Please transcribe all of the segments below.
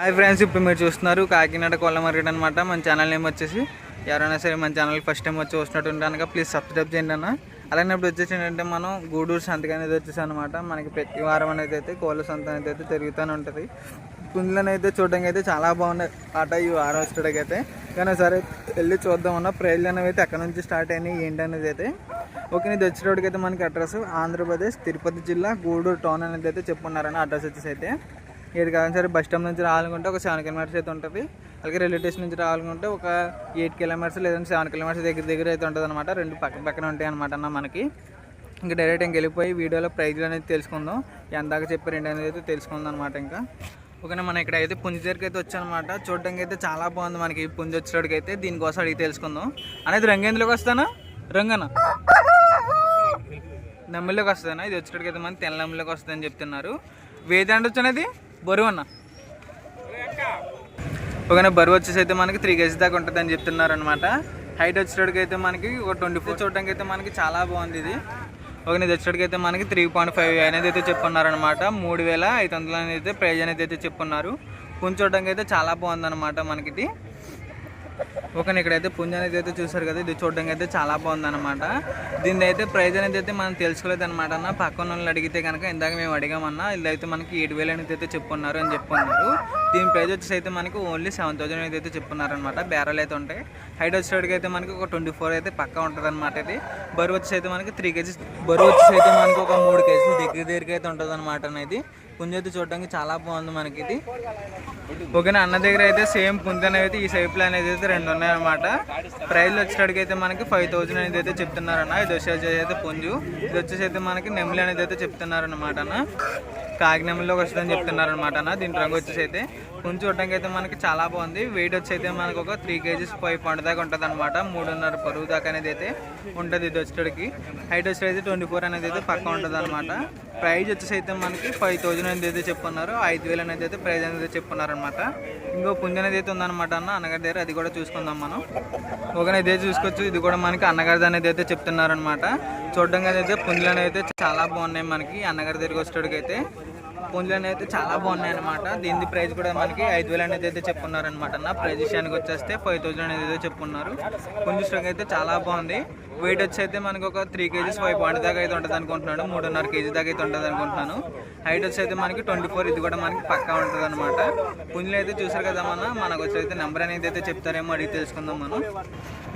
Hi friends ఇప్పుడు మీరు చూస్తున్నారు కాకినాడ కోళ్ళ మార్కెట్ అనమాట మన ఛానల్ నేమ్ వచ్చేసి ఎవరైనా సరే మన ఛానల్ ఫస్ట్ టైం వచ్చి చూసినట్టు కనుక ప్లీజ్ సబ్స్క్రైబ్ చేయండి అన్న. అలానే ఇప్పుడు వచ్చేసి ఏంటంటే మనం గూడూరు సంతకి అనేది వచ్చేసి అనమాట మనకి ప్రతి వారం అనేది అయితే కోళ్ళ సంత అనేది అయితే తిరుగుతూనే ఉంటుంది. పుంజులను అయితే చూడడానికి అయితే చాలా బాగున్నాయి. ఆట ఈ వారం వచ్చేటకి అయితే. కానీ సరే వెళ్ళి చూద్దామన్నా ప్రైజ్లు అనేవి అయితే ఎక్కడ నుంచి స్టార్ట్ అయినాయి ఏంటి అనేది అయితే. ఓకే ఇది వచ్చేటోడికి అయితే మనకి అడ్రస్ ఆంధ్రప్రదేశ్ తిరుపతి జిల్లా గూడూరు టౌన్ అనేది అయితే చెప్పున్నారని అడ్రస్ వచ్చేసి అయితే. ఏది కాదని సరే బస్ స్టాండ్ నుంచి రావాలనుకుంటే ఒక సెవెన్ కిలోమీటర్స్ అయితే ఉంటుంది. అలాగే రైల్వే స్టేషన్ నుంచి రావాలనుకుంటే ఒక ఎయిట్ కిలోమీటర్స్ లేదంటే సెవెన్ కిలోమీటర్స్ దగ్గర దగ్గర అయితే ఉంటుంది అనమాట రెండు పక్క పక్కన ఉంటాయి అనమాట అన్న మనకి. ఇంకా డైరెక్ట్ ఇంక వెళ్ళిపోయి వీడియోలో ప్రైజ్లు అనేది తెలుసుకుందాం. ఎందాక చెప్పారు ఏంటి అనేది అయితే తెలుసుకుందాం అనమాట ఇంకా. ఓకేనా మనం ఇక్కడ అయితే పుంజ దగ్గరికి అయితే వచ్చానమాట చూడడానికి అయితే చాలా బాగుంది మనకి ఈ పుంజి వచ్చేటికి అయితే. దీనికోసం అడిగి తెలుసుకుందాం. అనేది రంగు ఎందులోకి వస్తానా? రంగన? నమ్మిలోకి వస్తుందన్నా ఇది వచ్చేటికి అయితే మనకి తెల్ల నమ్మిలోకి వస్తుందని చెప్తున్నారు. వేది అంటే వచ్చినది బరువు అన్న. ఒకనే బరువు వచ్చేసి అయితే మనకి త్రీ కేజీ దాకా ఉంటుంది అని చెప్తున్నారు అనమాట హైట్ వచ్చేటికి అయితే మనకి ఒక ట్వంటీ ఫోర్ చూడడానికి అయితే మనకి చాలా బాగుంది ఇది. ఒక ఇది వచ్చేటికి అయితే మనకి త్రీ పాయింట్ ఫైవ్ అనేది అయితే చెప్పున్నారు అనమాట మూడు వేల ఐదు వందలు అనేది అయితే ప్రైజ్ అనేది అయితే చెప్పున్నారు. కొంచెం చూడడానికి అయితే చాలా బాగుంది అనమాట మనకి ఇది. ఓకే ఇక్కడైతే పుంజ అనేది అయితే చూసారు కదా ఇది చూడడానికి అయితే చాలా బాగుందన్నమాట. దీని అయితే ప్రైజ్ అనేది అయితే మనం తెలుసుకోలేదు అనమాట అన్న. పక్కన వాళ్ళు అడిగితే కనుక ఇందాక మేము అడిగామన్నా ఇది అయితే మనకి ఏడు వేలు అనేది అయితే చెప్పున్నారు అని చెప్పుకున్నారు దీని ప్రైజ్ వచ్చేసి అయితే మనకి ఓన్లీ సెవెన్ థౌసండ్ అనేది అయితే చెప్పున్నారు బ్యారల్ బేరాలు అయితే ఉంటాయి. హైట్ వచ్చేటికి అయితే మనకి ఒక ట్వంటీ ఫోర్ అయితే పక్కా ఉంటుంది అనమాట ఇది. బరువు వచ్చేసి అయితే మనకి త్రీ కేజీస్ బరువు వచ్చేసి అయితే మనకి ఒక మూడు కేజీలు దగ్గర దగ్గరికి అయితే ఉంటుంది అనమాట అనేది. పుంజ అయితే చూడడానికి చాలా బాగుంది మనకి ఇది ఓకేనా అన్న దగ్గర అయితే సేమ్ పుంజ అనేది అయితే ఈ సైపులు అనేది అయితే రెండు ఉన్నాయన్నమాట. ప్రైజ్లు వచ్చేటడికి అయితే మనకి ఫైవ్ థౌజండ్ అనేది అయితే చెప్తున్నారన్న. ఇది వచ్చేసి అయితే పుంజు. ఇది వచ్చేసి అయితే మనకి నెమ్మిలి అనేది అయితే చెప్తున్నారన్నమాట అన్న. కాకినెమ్మలోకి వస్తుందని చెప్తున్నారనమాట అన్న. దీని రంగు వచ్చేసి అయితే కొంచెం చూడడానికి అయితే మనకి చాలా బాగుంది. వెయిట్ వచ్చి అయితే మనకు ఒక త్రీ కేజీస్ ఫైవ్ పాయింట్ దాకా ఉంటుంది అనమాట మూడున్నర పరువు దాకా అనేది అయితే ఉంటుంది ఇది వచ్చేటికి హైట్ వచ్చి అయితే ట్వంటీ ఫోర్ అనేది అయితే పక్క ఉంటుంది అనమాట ప్రైజ్ వచ్చేసి అయితే మనకి ఫైవ్ థౌజండ్ అనేది అయితే చెప్పున్నారు. ఐదు వేలు అనేది అయితే ప్రైజ్ అనేది అయితే చెప్పున్నారు అనమాట ఇంకో పుంజు అనేది అయితే ఉందన్నమాట అన్న. అన్నగారి దగ్గర అది కూడా చూసుకుందాం మనం. ఓకే ఇదే చూసుకోవచ్చు. ఇది కూడా మనకి అన్నగారిది అనేది అయితే చెప్తున్నారు అనమాట చూడడానికి అయితే పుంజులు అనేది అయితే చాలా బాగున్నాయి మనకి. అన్నగారి దగ్గరికి వచ్చేటికి అయితే పుంజులు అయితే చాలా బాగున్నాయి అనమాట దీని ప్రైస్ కూడా మనకి ఐదు వేలు అనేది అయితే చెప్పున్నారు అనమాట అన్న. ప్రైజ్ విషయానికి వచ్చేస్తే ఫైవ్ థౌజండ్ అనేది అయితే చెప్పున్నారు పుంజు స్టాక్ అయితే చాలా బాగుంది. వెయిట్ వచ్చి అయితే మనకు ఒక త్రీ కేజీస్ ఫైవ్ పాయింట్ దాకా అయితే ఉంటుంది అనుకుంటున్నాను. మూడున్నర కేజీ దాకా అయితే ఉంటుంది అనుకుంటున్నాను. హైట్ వచ్చి అయితే మనకి ట్వంటీ ఫోర్ ఇది కూడా మనకి పక్కా ఉంటుంది అనమాట పుంజులు అయితే చూసారు కదా మన మనకు వచ్చి అయితే నెంబర్ అనేది అయితే చెప్తారేమో అడిగి తెలుసుకుందాం మనం.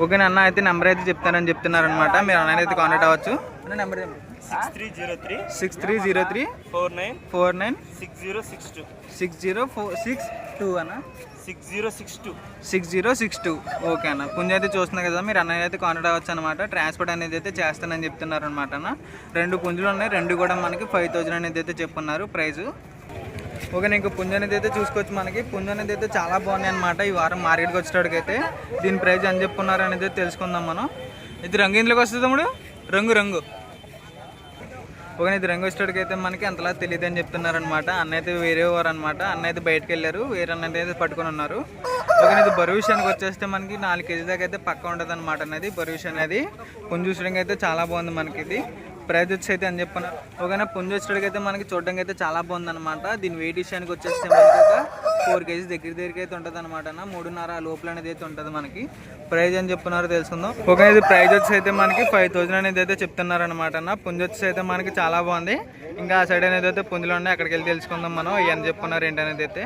ఓకే అన్న? అయితే నెంబర్ అయితే చెప్తానని చెప్తున్నారనమాట మీరు అన్న అయితే కాంటాక్ట్ అవ్వచ్చు. Number six three zero three. Four nine. Four nine. Six zero six two. Six zero four six two అన్న? Six zero six two. Six zero six two. Okay అన్న. పుంజ అయితే చూస్తున్నారు కదా మీరు అన్నయ్య అయితే కాంటాక్ట్ అవ్వచ్చు అనమాట ట్రాన్స్పోర్ట్ అనేది అయితే చేస్తానని చెప్తున్నారు అనమాట అన్న. రెండు పుంజులు ఉన్నాయి. రెండు కూడా మనకి ఫైవ్ థౌజండ్ అనేది అయితే చెప్పున్నారు ప్రైజు. ఓకే నీకు పుంజ అనేది అయితే చూసుకోవచ్చు మనకి. పుంజ అనేది అయితే చాలా బాగున్నాయి అనమాట ఈ వారం మార్కెట్కి వచ్చేటోడికి అయితే దీని ప్రైజ్ అని చెప్పున్నారు అనేది అయితే తెలుసుకుందాం మనం. ఇది రంగు ఇందులోకి వస్తుంది తమ్ముడు? రంగు రంగు. ఓకే ఇది రంగు వచ్చేటోడికి అయితే మనకి అంతలా తెలియదు అని చెప్తున్నారనమాట అన్న అయితే వేరే వారు అనమాట అన్న అయితే బయటకు వెళ్ళారు వేరే అన్న అయితే పట్టుకొని ఉన్నారు. ఓకే ఇది బరువు విషయానికి వచ్చేస్తే మనకి నాలుగు కేజీ దాకా అయితే పక్క ఉండదు అనమాట అనేది బరువు అనేది కొంచెం చూసడానికి అయితే చాలా బాగుంది మనకి ఇది. ప్రైజ్ వచ్చి అయితే అని చెప్పన్నారు ఓకేనా పుంజు అయితే మనకి చూడడానికి అయితే చాలా బాగుందన్నమాట. దీని వెయిట్ విషయానికి వచ్చేస్తే మనకి ఒక ఫోర్ కేజీస్ దగ్గర దగ్గరికి అయితే ఉంటుంది అనమాట అన్న. మూడున్నర లోపల అనేది అయితే ఉంటుంది మనకి. ప్రైజ్ అని చెప్తున్నారు తెలుసుకుందాం. ఓకే ఇది ప్రైజ్ వచ్చి అయితే మనకి ఫైవ్ థౌజండ్ అనేది అయితే చెప్తున్నారు అనమాట అన్న వచ్చి అయితే మనకి చాలా బాగుంది. ఇంకా ఆ సైడ్ అనేది అయితే పుంజులు ఉన్నాయి. అక్కడికి వెళ్ళి తెలుసుకుందాం మనం. ఏం చెప్పున్నారు ఏంటి అనేది అయితే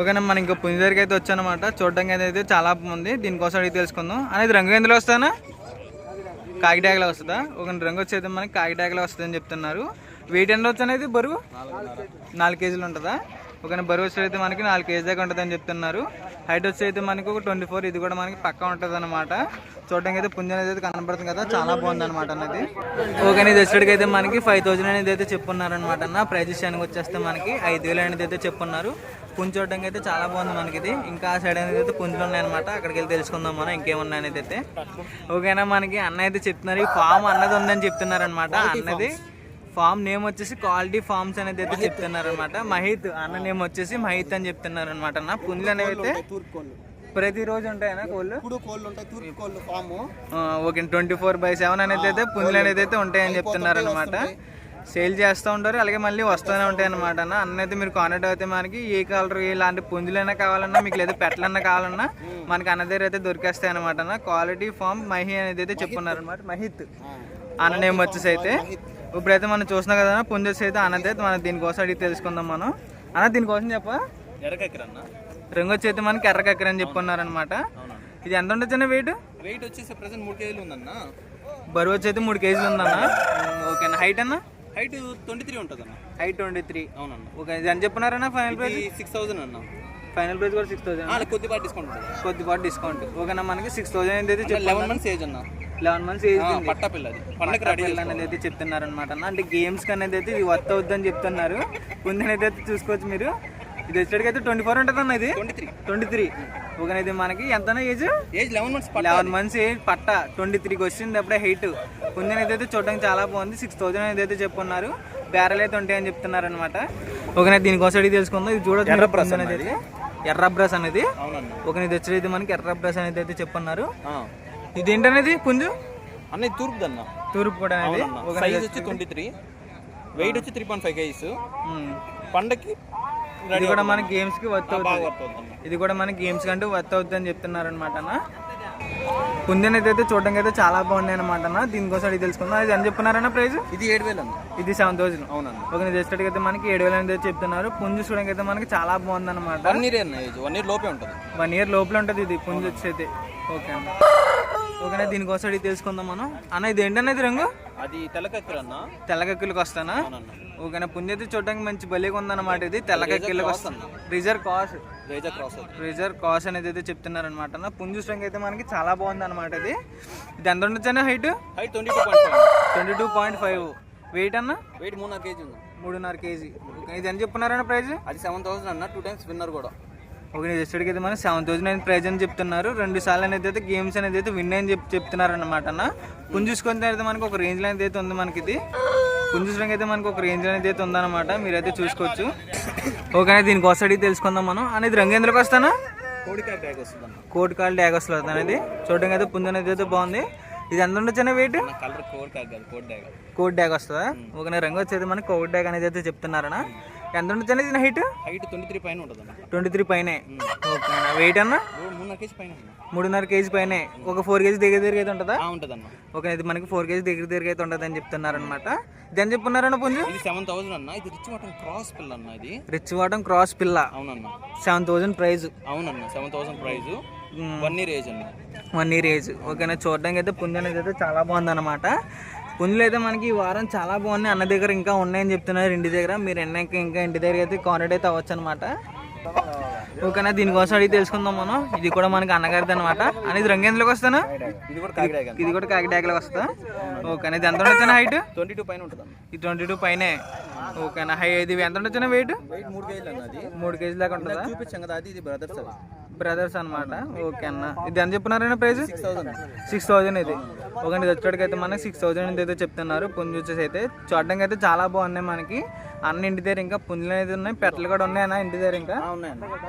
ఓకేనా మనం ఇంకా పుంజు దగ్గరికి అయితే వచ్చానమాట. చూడడానికి అయితే చాలా బాగుంది. దీనికోసం అడిగి తెలుసుకుందాం. అనేది రంగు ఎందులో వస్తానా కాకిటాకలో వస్తుందా? ఒక రంగు వచ్చి అయితే మనకి కాకిటాకలో వస్తుందని చెప్తున్నారు. వెయిట్ ఎంత వచ్చి అనేది బరువు? నాలుగు కేజీలు ఉంటుందా? ఒక బరువు వచ్చేది అయితే మనకి నాలుగు కేజీ దాకా ఉంటుందని చెప్తున్నారు. హైట్ వచ్చి అయితే మనకి ఒక ట్వంటీ ఫోర్ ఇది కూడా మనకి పక్కా ఉంటుంది అనమాట చూడడానికి అయితే పుంజ అనేది అయితే కనబడుతుంది కదా చాలా బాగుంది అనమాట అన్నది. ఓకే ఇది వచ్చేటికి అయితే మనకి ఫైవ్ థౌజండ్ అనేది అయితే చెప్పున్నారు అనమాట అన్న. ప్రైజ్ విషయానికి వచ్చేస్తే మనకి ఐదు వేలు అనేది అయితే చెప్పున్నారు. చూడడానికి అయితే చాలా బాగుంది మనకి ఇది ఇంకా ఆ సైడ్ అనేది అయితే పుంజులు ఉన్నాయన్నమాట అక్కడికి వెళ్ళి తెలుసుకుందాం మనం ఇంకేమున్నాయి అనేది అయితే. ఓకేనా మనకి అన్న అయితే చెప్తున్నారు. ఈ ఫామ్ అన్నది ఉందని చెప్తున్నారు అనమాట అన్నది ఫామ్ నేమ్ వచ్చేసి క్వాలిటీ ఫార్మ్స్ అనేది అయితే చెప్తున్నారు అనమాట మహిత్ అన్న నేమ్ వచ్చేసి మహిత్ అని చెప్తున్నారు అనమాట అన్న పుంజులు అనేవి అయితే ప్రతిరోజు ఉంటాయన్నా కోళ్ళు? ఇప్పుడు కోళ్ళు ఉంటాయి తూర్పు కోళ్ళు farm. Okay twenty four by seven అనేది అయితే పుంజులు అనేది అయితే ఉంటాయని చెప్తున్నారు అనమాట సేల్ చేస్తూ ఉంటారు అలాగే మళ్ళీ వస్తూనే ఉంటాయి అనమాట అన్న. అన్న అయితే మీరు కాంటాక్ట్ అయితే మనకి ఏ కలర్ ఎలాంటి పుంజులైనా కావాలన్నా మీకు లేదా పెట్టలన్నా కావాలన్నా మనకి అన్న దగ్గర అయితే దొరికేస్తాయి అనమాట అన్న. క్వాలిటీ ఫామ్ మహి అనేది అయితే చెప్పున్నారు అనమాట మహిత్. అన్న నేమ్ వచ్చేసి అయితే. ఇప్పుడైతే మనం చూస్తున్నాం కదా పుంజస్ అయితే అన్నది అయితే మనం దీనికోసం అడిగి తెలుసుకుందాం మనం. అన్న దీనికోసం చెప్ప. రింగ్ వచ్చి అయితే మనకి ఎర్రకక్కర అని చెప్పున్నారు అనమాట ఇది ఎంత ఉండొచ్చు వెయిట్ వెయిట్ వచ్చేసి ప్రెసెంట్ మూడు కేజీలు ఉందన్న. బరువు వచ్చి అయితే మూడు కేజీలు ఉందన్న. ఓకేనా? హైట్ అన్న? హైట్ ట్వంటీ త్రీ ఉంటుందన్న. Height twenty three. అవునన్న. ఓకే ఇది అని చెప్పినారన్నా ఫైనల్ ప్రైస్ సిక్స్ థౌసండ్ అన్న. ఫైనల్ ప్రైస్ కూడా సిక్స్ థౌసండ్ కొద్దిపాటి డిస్కౌంట్ ఉంటుంది. కొద్దిపాటు డిస్కౌంట్ ఓకేనా మనకి సిక్స్ థౌసండ్ అయితే లెవెన్ మంత్స్ ఏజ్ అన్న. లెవెన్ మంత్స్ ఏజ్ ఉంది. పట్టా పిల్లది. పండగ రెడీ పిల్ల అనేది అయితే చెప్తున్నారు అనమాట అంటే గేమ్స్ అనేది అయితే ఇది వర్త్ అవుద్దని చెప్తున్నారు. ముందనైతే అయితే చూసుకోవచ్చు మీరు. ఇది వచ్చేటికి అయితే ట్వంటీ ఫోర్ ఉంటుంది అన్న ఇది? Twenty three. Twenty three. Okay ఇది మనకి ఎంత age age eleven months eleven months age పట్ట. ట్వంటీ త్రీకి వచ్చింది అప్పుడే హైట్ కొంచెం అయితే చూడడానికి చాలా బాగుంది. సిక్స్ అనేది అయితే చెప్పున్నారు. బ్యారెల్ అయితే ఉంటాయి అని చెప్తున్నారు అనమాట ఓకే దీనికోసం అడిగి తెలుసుకుందాం. ఇది చూడొచ్చు ఎర్ర బ్రష్ అనేది. ఒక ఇది వచ్చేది మనకి ఎర్ర బ్రష్ అనేది అయితే చెప్పన్నారు. ఇది ఏంటనేది పుంజు అన్న ఇది తూర్పుదన్న తూర్పు కూడా అనేది. సైజ్ వచ్చి ట్వంటీ త్రీ వెయిట్ వచ్చి త్రీ పాయింట్ ఫైవ్ కేజీస్ ఉమ్. పండగకి ఇది కూడా మన గేమ్స్కి వర్త్ అవుతుంది. ఇది కూడా మన గేమ్స్ కంటూ వర్త్ అవుతుంది అని చెప్తున్నారు అనమాట పుంజనైతే అయితే చూడడానికి అయితే చాలా బాగున్నాయి అనమాట అన్న. దీనికోసం అడిగి తెలుసుకుందాం. అది అని చెప్తున్నారన్న ప్రైస్ ఇది ఏడు వేలు అన్న. ఇది సెవెన్ థౌసండ్. అవునన్న. ఒక నేను చేసేటట్టుగా అయితే మనకి ఏడు వేలు అనేది చెప్తున్నారు. పుంజు చూడడానికి అయితే మనకి చాలా బాగుంది అనమాట వన్ ఇయర్ వన్ ఇయర్ లోపే ఉంటుంది. వన్ ఇయర్ లోపల ఉంటుంది ఇది. పుంజు వచ్చి అయితే ఓకే అన్న. ఓకేనా దీనికోసం అడిగి తెలుసుకుందాం మనం. అన్న ఇది ఏంటనేది రంగు? అది తెల్లకక్కర అన్న. తెల్లకక్కిలకు వస్తానా? ఓకేనా పుంజు అయితే చూడడానికి మంచి భలేగా ఉందన్నమాట ఇది. తెల్లకక్కిలకు వస్తాను రిజర్వ్ కాస్ రేజర్ క్రాస్ అవుతుంది రిజర్వ్ కాస్ అనేది అయితే చెప్తున్నారు అనమాట పుంజు స్ట్రెంగ్ అయితే మనకి చాలా బాగుంది అనమాట ఇది. ఇది ఎంత ఉండొచ్చు height height twenty two point five twenty two point five weight అన్న? వెయిట్ మూడున్నర కేజీ ఉంది. మూడున్నర కేజీ. ఇది ఎంత చెప్తున్నారన్న ప్రైస్ అది సెవెన్ థౌసండ్ అన్న. టూ టైమ్స్ విన్నర్ కూడా. ఒక జస్టెడ్కి అయితే మనం సెవెన్ థౌసండ్ అనేది ప్రైజ్ అని చెప్తున్నారు. రెండు సార్లు అనేది అయితే గేమ్స్ అనేది అయితే విన్ అని చెప్పి చెప్తున్నారు అనమాట అన్న పుంజుసుకొని అయితే మనకి ఒక రేంజ్ అనేది అయితే ఉంది మనకి ఇది పుంజుసంగా అయితే మనకి ఒక రేంజ్ అనేది అయితే ఉందన్నమాట. మీరైతే చూసుకోవచ్చు. ఓకే దీనికోసం అడిగి తెలుసుకుందాం మనం. అనేది రంగు ఎందులోకి వస్తానా కోట్ కాల్ డ్యాగ్ వస్తుంది అనేది చూడడానికి అయితే పుంజు అనేది అయితే బాగుంది. ఇది ఎంత ఉండొచ్చు వెయిట్ కోడి డ్యాగ్ కోట్ డ్యాగ్ వస్తుందా? ఒక రంగు వచ్చేది మనకి కోట్ డ్యాగ్ అనేది అయితే చెప్తున్నారనా ఎంత ఉండొచ్చు అనేది హైట్? హైట్ ట్వంటీ త్రీ పైన ఉంటుంది ట్వంటీ త్రీ పైనే ఓకే వెయిట్ అన్న? మూడు- మూడున్నర కేజీ పైన. మూడున్నర కేజీ పైనే. ఒక ఫోర్ కేజీ దగ్గర దగ్గర అయితే ఉంటుందా? ఆ, ఉంటుంది అన్న ఓకే ఇది మనకి ఫోర్ కేజీ దగ్గర దగ్గర అయితే ఉంటుంది అని చెప్తున్నారు అనమాట ఇది అని చెప్పున్నారన్న పుంజు? ఇది సెవెన్ థౌసండ్ అన్న. ఇది రిచ్ మటన్ క్రాస్ పిల్ల అన్న ఇది. రిచ్ వాటం క్రాస్ పిల్ల అవునన్న. సెవెన్ థౌజండ్ ప్రైజ్ అవునన్న seven thousand price one year age అన్న. వన్ ఇయర్ ఏజ్ ఓకేనా చూడడానికి అయితే పుంజు అనేది అయితే చాలా బాగుంది అనమాట పుంజులు అయితే మనకి ఈ వారం చాలా బాగున్నాయి. అన్న దగ్గర ఇంకా ఉన్నాయని చెప్తున్నారు ఇంటి దగ్గర. మీరు ఎన్నాక ఇంకా ఇంటి దగ్గర అయితే కాంటాక్ట్ అయితే అవ్వచ్చు అనమాట ఓకేనా? దీనికోసం అడిగి తెలుసుకుందాం మనం. ఇది కూడా మనకి అన్నగారిది అనమాట అనేది రంగేంద్రలోకి వస్తానా ఇది కూడా ఇది కాకిడాకలోకి వస్తా ఓకేనా? ఇది ఎంత ఉండొచ్చిన హైట్ ట్వంటీ టూ పైన ఉంటుంది ఇది ట్వంటీ టూ పైనే. ఓకేనా? హై ఇది ఎంత ఉండొచ్చిన వెయిట్ మూడు కేజీలు మూడు కేజీ దాకా ఉంటుందా? చూపించాం కదా అది ఇది బ్రదర్స్ బ్రదర్స్ అన్నమాట. ఓకే అన్న. ఇది ఎంత చెప్తున్నారన్న ప్రైస్? సిక్స్ థౌజండ్ ఇది. ఒక ఇది వచ్చేటికైతే మనకి సిక్స్ థౌజండ్ అయితే చెప్తున్నారు. పుంజు వచ్చేసి అయితే చూడడానికి అయితే చాలా బాగున్నాయి మనకి. అన్న ఇంటి దగ్గర ఇంకా పుంజులు అనేది ఉన్నాయి పెట్టలు కూడా ఉన్నాయి అన్న ఇంటి దగ్గర ఇంకా.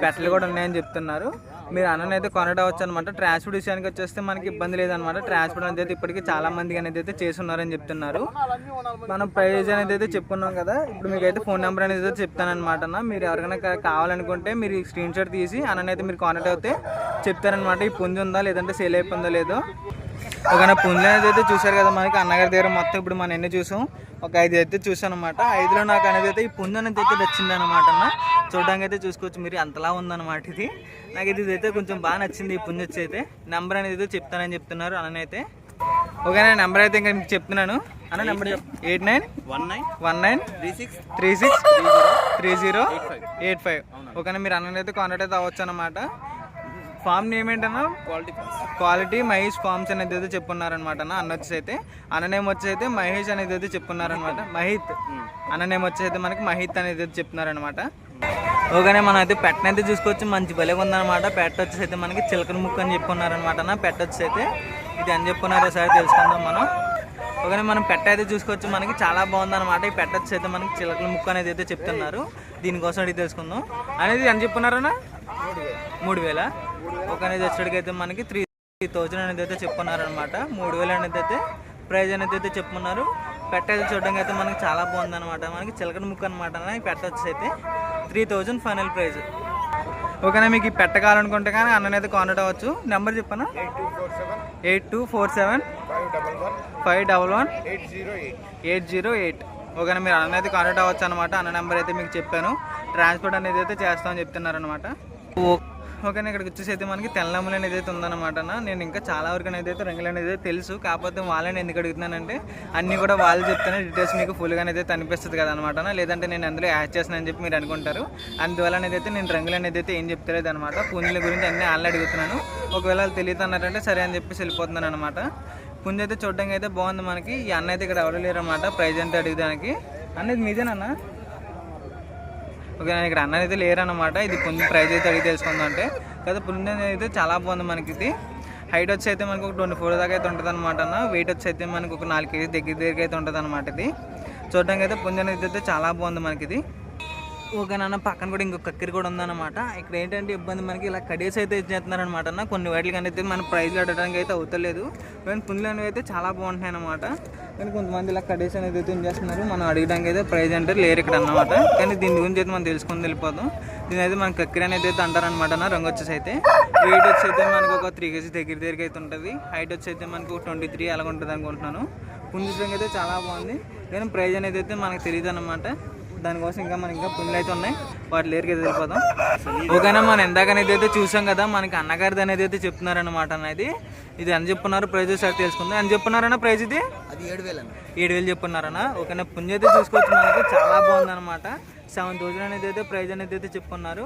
పెట్టలు కూడా ఉన్నాయని చెప్తున్నారు. మీరు అన్నని అయితే కొనడవచ్చు అనమాట ట్రాన్స్పోర్ట్ విషయానికి వచ్చేస్తే మనకి ఇబ్బంది లేదనమాట. ట్రాన్స్పోర్ట్ అనేది అయితే ఇప్పటికీ చాలా మంది అనేది అయితే చేసి ఉన్నారని చెప్తున్నారు. మనం ప్రైజ్ అనేది అయితే చెప్పుకున్నాం కదా. ఇప్పుడు మీకు అయితే ఫోన్ నెంబర్ అనేది అయితే చెప్తాను మీరు ఎవరికైనా కావాలనుకుంటే మీరు స్క్రీన్ షాట్ తీసి అన్నని అయితే మీరు కాంటాక్ట్ అవుతే చెప్తారనమాట ఈ పుంజు ఉందా లేదంటే సేల్ అయిపోయిందో లేదో. ఓకేనా పుంజు అనేది అయితే చూసారు కదా మనకి అన్నగారి దగ్గర మొత్తం ఇప్పుడు మనం ఎన్ని చూసాం? ఒక ఐదు అయితే చూసాను అనమాట ఐదులో నాకు అనేది అయితే ఈ పుంజు అనేది అయితే నచ్చింది అనమాట అన్న. చూడడానికి అయితే చూసుకోవచ్చు మీరు అంతలా ఉందన్నమాట ఇది. నాకు ఇది అయితే కొంచెం బాగా నచ్చింది ఈ పుంజు వచ్చి అయితే నెంబర్ అనేది అయితే చెప్తానని చెప్తున్నారు అన్ననైతే ఓకేనా నెంబర్ అయితే ఇంకా మీకు చెప్తున్నాను. అన్న number eight nine one nine one nine three six three six three zero eight five ఓకేనా మీరు అన్నని అయితే కాంటాక్ట్ అయితే అవ్వచ్చు అనమాట ఫామ్ నేమ్ ఏంటన్నా? క్వాలిటీ క్వాలిటీ మహేష్ ఫార్మ్స్ అనేది అయితే చెప్పున్నారనమాట అన్న. అన్న వచ్చేసి అయితే అన్న నేమ్ వచ్చి అయితే మహేష్ అనేది అయితే చెప్పున్నారనమాట మహిత్. అన్న నేమ్ వచ్చి అయితే మనకి మహిత్ అనేది అయితే చెప్తున్నారనమాట ఓకేనే మనం అయితే పెట్టనైతే చూసుకోవచ్చు. మంచి భలే ఉందన్నమాట. పెట్ట వచ్చేసి అయితే మనకి చిలకల ముక్కు అని చెప్పున్నారనమాట అన్న. పెట్ట వచ్చేసి అయితే ఇది అని చెప్పున్నారో ఒకసారి తెలుసుకుందాం మనం. ఓకేనే మనం పెట్ట అయితే చూసుకోవచ్చు. మనకి చాలా బాగుందన్నమాట. ఈ పెట్ట వచ్చేసి అయితే మనకి చిలకల ముక్కు అనేది అయితే చెప్తున్నారు. దీనికోసం అడిగి తెలుసుకుందాం. అనేది అని చెప్పున్నారన్నా? మూడు వేల? ఒక అనేది వచ్చేటికైతే మనకి త్రీ త్రీ థౌజండ్ అనేది అయితే చెప్పున్నారు అనమాట మూడు వేలు అనేది అయితే ప్రైజ్ అనేది అయితే చెప్పున్నారు పెట్ట అయితే చూడడానికి అయితే మనకి చాలా బాగుందనమాట మనకి చిలకడ ముక్క అనమాట ఈ పెట్ట అయితే. త్రీ థౌజండ్ ఫైనల్ ప్రైజ్ ఓకేనా మీకు ఈ పెట్ట కావాలనుకుంటే కానీ అన్ననైతే కాంటాక్ట్ అవ్వచ్చు. నెంబర్ చెప్పనా? Eight two four seven five double one eight zero eight ఓకేనా మీరు అన్న అయితే కాంటాక్ట్ అవ్వచ్చు అనమాట అన్న నెంబర్ అయితే మీకు చెప్పాను. ట్రాన్స్పోర్ట్ అనేది అయితే చేస్తామని చెప్తున్నారు అనమాట ఓకేనా ఇక్కడికి వచ్చేసి అయితే మనకి తెల్లమ్మలు అనేది అయితే ఉందన్నమాట నేను ఇంకా చాలా వరకు అనేది అయితే రంగులు అనేది అయితే తెలుసు. కాకపోతే వాళ్ళని ఎందుకు అడుగుతున్నానంటే అన్నీ కూడా వాళ్ళు చెప్తేనే డీటెయిల్స్ మీకు ఫుల్గా అనేది అయితే కనిపిస్తుంది కదా అనమాట లేదంటే నేను అందులో యాడ్ చేస్తున్నానని చెప్పి మీరు అనుకుంటారు. అందువల్ల అనేది అయితే నేను రంగులు అనేది అయితే ఏం చెప్తలేదు అనమాట పుంజుల గురించి అన్నీ వాళ్ళు అడుగుతున్నాను. ఒకవేళ వాళ్ళు తెలియదు అన్నారంటే సరే అని చెప్పేసి వెళ్ళిపోతున్నాను అనమాట పుంజ అయితే చూడడానికి అయితే బాగుంది మనకి. ఈ అన్న అయితే ఇక్కడ ఎవరు లేరు అనమాట ప్రైజ్ అంటే అడిగడానికి అనేది మీదేనన్నా ఓకే ఇక్కడ అన్న అయితే లేరనమాట ఇది పుంజు ప్రైజ్ అయితే అడిగి తెలుసుకుందంటే కదా పుంజు అయితే చాలా బాగుంది మనకి ఇది. హైట్ వచ్చి అయితే మనకు ఒక ట్వంటీ ఫోర్ దాకా అయితే ఉంటుంది అనమాట అన్న. వెయిట్ వచ్చి అయితే మనకు ఒక నాలుగు కేజీ దగ్గర దగ్గర అయితే ఉంటుంది అనమాట ఇది. చూడడానికి అయితే పుంజు అనేది అయితే చాలా బాగుంది మనకి ఇది. ఓకే నాన్న పక్కన కూడా ఇంకొక కక్కిరి కూడా ఉందన్నమాట. ఇక్కడ ఏంటంటే ఇబ్బంది మనకి ఇలా కడేసి అయితే ఇచ్చేస్తున్నారనమాట అన్న. కొన్ని వాటికి అయితే మన ప్రైజ్లు అడగడానికి అయితే అవుతలేదు. కానీ పుంజులు అనేవి అయితే చాలా బాగుంటాయి అనమాట కానీ కొంతమంది ఇలా కడేసి అనేది అయితే చేస్తున్నారు మనం అడగడానికి అయితే ప్రైజ్ అంటే లేరు ఇక్కడ అన్నమాట. కానీ దీని గురించి అయితే మనం తెలుసుకొని వెళ్ళిపోతాం దీని అయితే మన కక్కిరి అనేది అయితే అంటారనమాట అన్న రంగు వచ్చేసి అయితే. వెయిట్ వచ్చి అయితే మనకు ఒక త్రీ కేజీ దగ్గర దగ్గర అయితే ఉంటుంది. హైట్ వచ్చి అయితే మనకు ట్వంటీ త్రీ అలా ఉంటుంది అనుకుంటున్నాను పుంజు అయితే చాలా బాగుంది. కానీ ప్రైజ్ అనేది అయితే మనకు తెలియదు అనమాట దానికోసం ఇంకా మనకి ఇంకా పుంజులు అయితే ఉన్నాయి. వాటి లేరికి వెళ్ళిపోదాం. ఓకేనా మనం ఇందాక అనేది అయితే చూసాం కదా మనకి అన్నగారిది అనేది అయితే చెప్తున్నారనమాట అనేది. ఇది ఎంత చెప్పున్నారు ప్రైజ్ సార్ తెలుసుకుందాం. ఎంత చెప్పున్నారన్న ప్రైజ్ ఇది? అది ఏడు వేలు అన్న. ఏడు వేలు చెప్పున్నారన్న ఓకేనా పుంజ అయితే చూసుకోవచ్చు మనకి. చాలా బాగుందన్నమాట. సెవెన్ థౌసండ్ అనేది అయితే ప్రైజ్ అనేది అయితే చెప్పున్నారు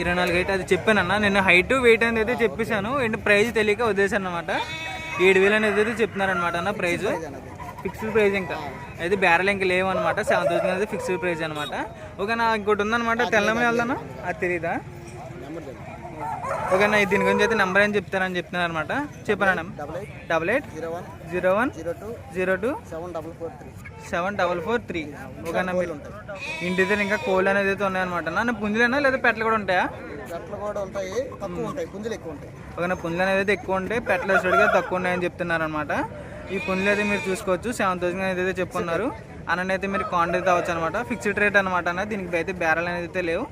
ఇరవై నాలుగు హైట్ అది చెప్పానన్న. నేను హైట్ వెయిట్ అనేది అయితే చెప్పేశాను. ఏంటి ప్రైజ్ తెలియక వదిలేశాను అనమాట ఏడు వేలు అనేది అయితే చెప్తున్నారనమాట అన్న ప్రైజ్. ఫిక్స్డ్ ప్రైజ్ ఇంకా. అయితే బ్యారల్ ఇంకా లేవు అనమాట సెవెన్ థౌసండ్ అయితే ఫిక్స్డ్ ప్రైజ్ అనమాట ఓకేనా ఇంకోటి ఉందన్నమాట. తెల్లమని వెళ్దాను అది తెలియదా నెంబర్ చెప్పండి ఓకేనా దీని గురించి అయితే నెంబర్ అని చెప్తారని చెప్తున్నారు అనమాట చెప్పాను double eight zero one zero two seven double four three. Seven double four three. ఓకేనా మీరు? ఇంటి దగ్గర ఇంకా కోళ్ళు అనేది అయితే ఉన్నాయన్నమాట. నా పుంజులేనా లేదా పెట్టలు కూడా ఉంటాయా? కూడా ఉంటాయి. తక్కువ ఉంటాయి. పుంజులు ఎక్కువ ఉంటాయి. ఓకేనా పుంజులు అనేది అయితే ఎక్కువ ఉంటాయి. పెట్టలు వచ్చేటిగా తక్కువ ఉన్నాయని చెప్తున్నారు అనమాట ఈ పనులు అయితే మీరు చూసుకోవచ్చు. సెవెన్ థౌసండ్ అనేది అయితే చెప్పున్నారు. అన్న అయితే మీరు కాంటాక్ట్ అవ్వచ్చు అనమాట ఫిక్స్డ్ రేట్ అనమాట అన్న. దీనికి అయితే బేరాలు అనేది అయితే లేవు.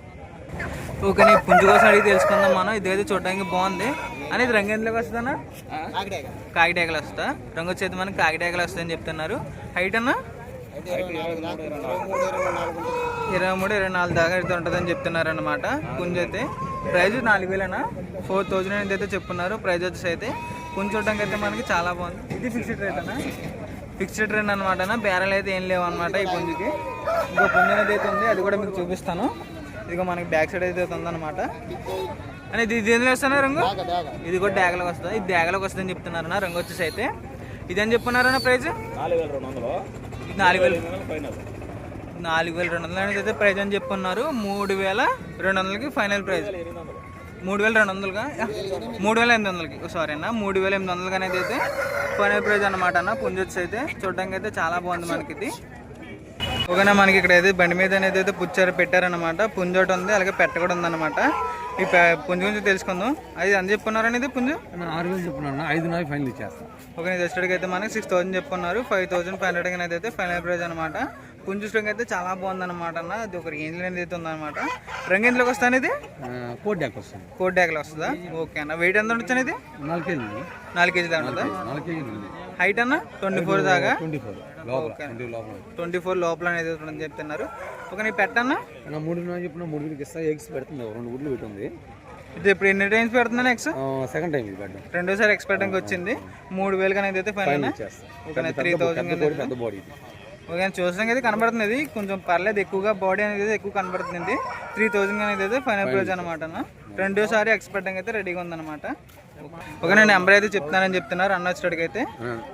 ఓకే నేను పుంజు కోసం అడిగి తెలుసుకుందాం మనం. ఇదైతే చూడడానికి బాగుంది. అనేది రంగు ఎందులోకి వస్తుందన్నా కాకిడాక కాకిడేకలు వస్తా రంగు వచ్చేది మనకి కాకిడేకలు వస్తాయని చెప్తున్నారు. హైట్ అన్నా? ఇరవై మూడు ఇరవై నాలుగు దాకా అయితే ఉంటుందని చెప్తున్నారు అనమాట పుంజు అయితే. ప్రైజ్ నాలుగు వేలనా ఫోర్ థౌజండ్ అనేది అయితే చెప్తున్నారు. ప్రైజ్ వచ్చేసి అయితే పుంజు చూడడానికి అయితే మనకి చాలా బాగుంది. ఇది ఫిక్స్డ్ రేట్ అన్న. ఫిక్స్డ్ రేట్ అనమాట బేరాలు అయితే ఏం లేవు అనమాట ఈ పుంజుకి. ఇంకో పుంజు అనేది అయితే ఉంది. అది కూడా మీకు చూపిస్తాను. ఇదిగో మనకి బ్యాక్ సైడ్ అయితే ఉందన్నమాట. అని ఇది ఇది ఎందులో వస్తున్నా రంగు? ఇది కూడా డ్యాగలోకి వస్తుంది? ఇది డ్యాగలోకి వస్తుందని చెప్తున్నారు నా రంగు వచ్చేసి అయితే. ఇది అని చెప్పున్నారన్న ప్రైజ్ నాలుగు వేల ఇది నాలుగు వేలు. ఫైనల్. నాలుగు వేల రెండు వందలు అనేది అయితే ప్రైజ్ అని చెప్పున్నారు మూడు వేల రెండు వందలకి ఫైనల్ ప్రైజ్ మూడు వేల రెండు వందలుగా? మూడు వేల ఎనిమిది వందలకి. సారీ అన్న. మూడు వేల ఎనిమిది వందలకి అనేది అయితే ఫైనల్ ప్రైజ్ అనమాట అన్న పుంజొచ్చి అయితే చూడడానికి అయితే చాలా బాగుంది మనకి ఇది ఓకేనా మనకి ఇక్కడ అయితే బండి మీద అనేది అయితే పుచ్చారు పెట్టారనమాట పుంజు ఒకటి ఉంది అలాగే పెట్ట కూడా ఉందన్నమాట. ఈ పుంజు గురించి తెలుసుకుందాం. అది అని చెప్పున్నారు అనేది పుంజు ఆరు వేలు చెప్పున్నాను ఐదు నాలుగు ఫైనల్ ఇచ్చేస్తాను ఓకే నేను తెచ్చడికి అయితే మనకి సిక్స్ థౌసండ్ చెప్పుకున్నారు. ఫైవ్ థౌసండ్ ఫైవ్ హండ్రెడ్ అనేది అయితే ఫైనల్ ప్రైజ్ అనమాట పుంజు స్ట్రింగ్ అయితే చాలా బాగుందన్నమాట అన్న. అది ఒక రేంజ్ అనేది అయితే ఉందన్నమాట. రంగు ఎందులోకి వస్తాను ఇది? కోట్ డ్యాక్ వస్తుంది. కోట్ డ్యాక్లో వస్తుందా? ఓకే అన్న. వెయిట్ ఎంత ఉండొచ్చు ఇది నాలుగు కేజీలు నాలుగు కేజీ దాకా హైట్ అన్న? ట్వంటీ ఫోర్ దాకా? ట్వంటీ ఫోర్ లోపల ట్వంటీ లోపల. ట్వంటీ ఫోర్ లోపల అనేది ఉంటుందని చెప్తున్నారు. ఒక నీ పెట్టన్న మూడు చెప్పిన మూడు ఇస్తా. ఎగ్స్ పెడుతుంది. రెండు గుడ్లు పెట్టుంది ఇది ఇప్పుడు ఎన్ని టైమ్స్ పెడుతున్నా నెక్స్ట్ సెకండ్ టైం రెండోసారి ఎక్స్పెక్టింగ్ వచ్చింది. మూడు వేలు అనేది అయితే ఫైనల్ త్రీ థౌసండ్ పెద్ద బాడీ ఓకే చూసడానికి అయితే కనబడుతుంది ఇది. కొంచెం పర్లేదు ఎక్కువగా బాడీ అనేది ఎక్కువ కనబడుతుంది త్రీ థౌసండ్ అనేది అయితే ఫైనల్ ప్రైజ్ అనమాట అన్న. రెండోసారి ఎక్స్పెక్టింగ్ అయితే రెడీగా ఉందన్నమాట. ఓకే నేను నెంబర్ అయితే చెప్తున్నానని చెప్తున్నారు అన్న వచ్చేటికి అయితే.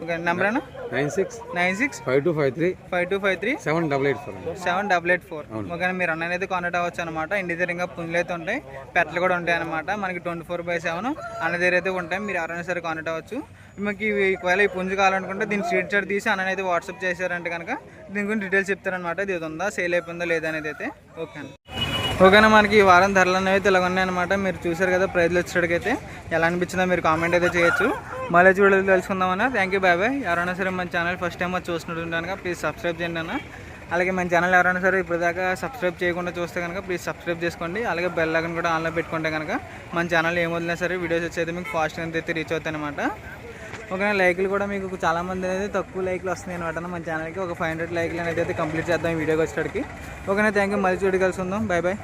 ఓకే నెంబర్ అన్న? Nine six nine six five two five three five two five three seven double eight four seven double eight four okay మీరు అన్న అయితే కాంటాక్ట్ అవ్వచ్చు అనమాట ఇంటి దగ్గర ఇంకా పుంజులు అయితే ఉంటాయి పెట్టలు కూడా ఉంటాయి అనమాట మనకి ట్వంటీ ఫోర్ బై సెవెన్ అన్న దగ్గర అయితే ఉంటాయి మీరు ఎవరైనా సరే కాంటాక్ట్ అవ్వచ్చు. మీకు ఇవి ఒకవేళ ఈ పుంజు కావాలనుకుంటే దీని స్ట్రీట్ షాట్ తీసి అన్న అయితే వాట్సాప్ చేశారంటే కనుక. దీని గురించి డీటెయిల్స్ చెప్తారనమాట ఇది ఉందా? సేల్ అయిపోయిందా? లేదా అనేది అయితే. ఓకే అండి. ఓకేనా మనకి ఈ వారం ధరలు అనేవి అయితే ఇలా ఉన్నాయన్నమాట. మీరు చూసారు కదా ప్రైజ్లు వచ్చేటికైతే ఎలా అనిపించిందో మీరు కామెంట్ అయితే చేయొచ్చు. మళ్ళీ చూడలేదు తెలుసుకుందామన్నా. థ్యాంక్ యూ బాయ్ బాయ్ ఎవరైనా సరే మన ఛానల్ ఫస్ట్ టైం వచ్చి చూస్తుంటాను ప్లీజ్ సబ్స్క్రైబ్ చేయండి అన్న. అలాగే మన ఛానల్ ఎవరైనా సరే ఇప్పటిదాకా దాకా సబ్స్క్రైబ్ చేయకుండా చూస్తే కనుక ప్లీజ్ సబ్స్క్రైబ్ చేసుకోండి. అలాగే బెల్ ఐకాన్ కూడా ఆన్లో పెట్టుకుంటే కనుక మన ఛానల్ ఏం వదిలినా సరే వీడియోస్ వచ్చేది మీకు ఫాస్ట్గా అయితే రీచ్ అవుతాయి అనమాట ఓకేనా లైక్లు కూడా మీకు చాలా మంది అనేది తక్కువ లైక్లు వస్తున్నాయి అనమాట మన ఛానల్కి ఒక ఫైవ్ హండ్రెడ్ లైక్లు అనేది అయితే కంప్లీట్ చేద్దాం ఈ వీడియోకి వచ్చేటికి ఓకేనా థ్యాంక్ యూ మళ్ళీ చూడి కలిసి ఉందాం బాయ్ బాయ్